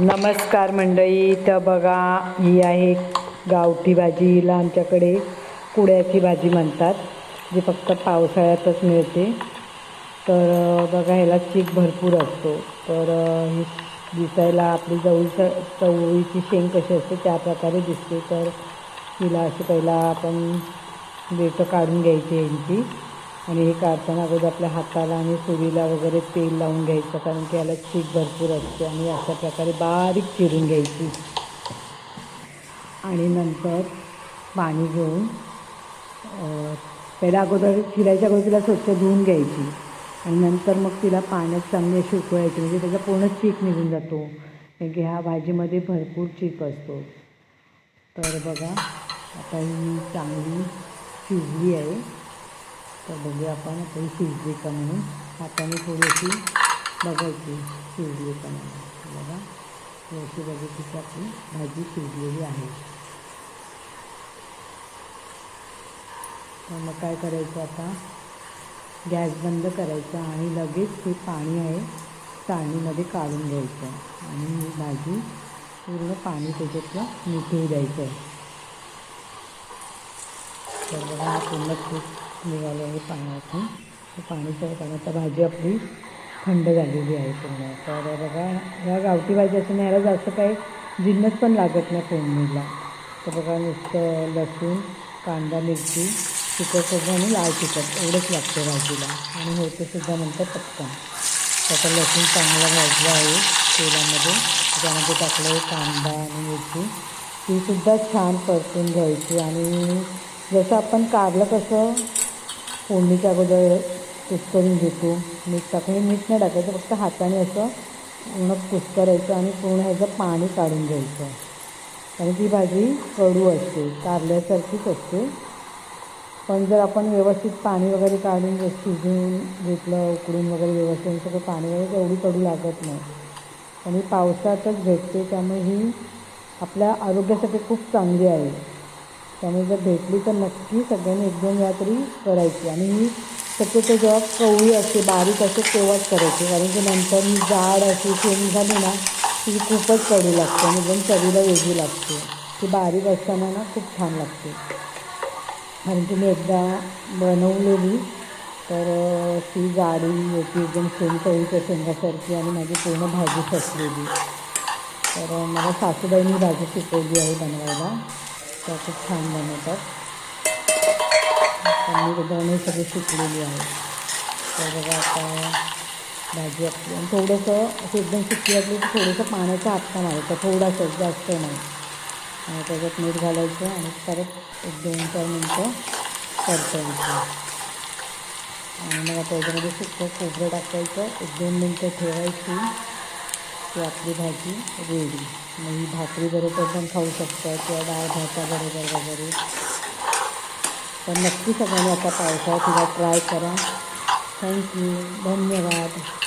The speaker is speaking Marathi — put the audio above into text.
नमस्कार मंडळी तर बघा ही आहे गावठी भाजी. हिला आमच्याकडे कुड्याची भाजी म्हणतात जी फक्त पावसाळ्यातच मिळते. तर बघा ह्याला चीक भरपूर असतो. तर ही दिसायला आपली जवळी चवळीची शेंग कशी असते त्या प्रकारे दिसते. तर हिला अशी पहिला आपण देठं काढून घ्यायची यांची. आणि हे काढताना अगोदर आपल्या हाताला आणि सुरीला वगैरे तेल लावून घ्यायचं कारण की याला चीक भरपूर असते आणि अशा प्रकारे बारीक चिरून घ्यायची. आणि नंतर पाणी घेऊन पहिल्या पहिला अगोदर चिरायच्या अगोदर तिला स्वच्छ धुवून घ्यायची. आणि नंतर मग तिला पाण्यात चांगली अशी उकळायची म्हणजे त्याचा पूर्ण चीक निघून जातो. कारण की ह्या भाजीमध्ये भरपूर चीक असतो. तर बघा आता ही चांगली शिजली आहे. तर बघू आपण थोडी ही शिजली का म्हणून. हाताने थोडीशी बघायची शिजली का म्हणून बघा. थोडीशी बघायची की आपली भाजी शिजलेली आहे. तर मग काय करायचं आता? गॅस बंद करायचा आणि लगेच हे पाणी आहे चाळणीमध्ये काढून घ्यायचं. आणि ही भाजी पूर्ण पाणी त्याच्यातलं निथळू द्यायचं आहे. तर बघा हा पूर्ण खूप निघालं आहे पाण्यातून. पाणी सगळं पाण्यात आता भाजी आपली थंड झालेली आहे पूर्ण. तर बघा ह्या गावठी भाजी असताना ह्याला जास्त काही जिन्नस पण लागत नाही फोडणीला. तर बघा नुसतं लसूण कांदा मिरची तिखट खोबरं आणि लाल तिखट एवढंच लागतं भाजीला. आणि होतं सुद्धा नंतर पटकन. त्याचा लसूण चांगला भाजला आहे तेलामध्ये. त्यामध्ये टाकलं कांदा आणि मिरची. तीसुद्धा छान परतून घ्यायची आणि जसं आपण कारलं कसं फोडणीच्या अगोदर कुस्करून घेतो. मीठ टाकून मीठ नाही टाकायचं फक्त हाताने असं पूर्ण कुस्करायचं आणि पूर्ण ह्याचं पाणी काढून घ्यायचं. कारण ती भाजी कडू असते कारल्यासारखीच असते. पण जर आपण व्यवस्थित पाणी वगैरे काढून शिजून शिजवून घेतलं उकडून वगैरे व्यवस्थित सगळं पाणी वगैरे एवढी कडू लागत नाही. आणि पावसातच भेटते त्यामुळे ही आपल्या आरोग्यासाठी खूप चांगली आहे. त्यामुळे जर भेटली तर नक्की सगळ्यांनी एक दोन वेळा तरी करायची. आणि ही शक्यतो जेव्हा कवळी असते बारीक असते तेव्हाच करायची. कारण की नंतर ही जाड अशी शेंग झाली ना ती खूपच कडू लागते आणि एकदम चवीला वेगळी लागते. ती बारीक असताना ना खूप छान लागते. कारण की मी एकदा बनवलेली तर ती जाडी होती एकदम शेंग चवळीच्या शेंगासारखी आणि माझी पूर्ण भाजी फसलेली तर मला सासूबाईंनी भाजी शिकवली आहे बनवायला. त्या खूप छान बनवतात. त्यांनी दोन्ही सगळी शिकलेली आहे. तर बघा आता भाजी आपली आणि थोडंसं असं एकदम सुकी असली की थोडंसं पाण्याचा हातका मारायचा थोडासा जास्त नाही. आणि त्याच्यात मीठ घालायचं आणि परत एक दोन चार मिनटं परतायचं. आणि मग आता त्याच्यामध्ये सुकं खोबरं टाकायचं. एक दोन मिनटं ठेवायची. की आपली भाजी रेडी. मग ही भाकरीबरोबर पण खाऊ शकता किंवा डाळ भाताबरोबर वगैरे. तर नक्की सगळ्यांनी आता पावसाळ्यात तिला ट्राय करा. थँक्यू धन्यवाद.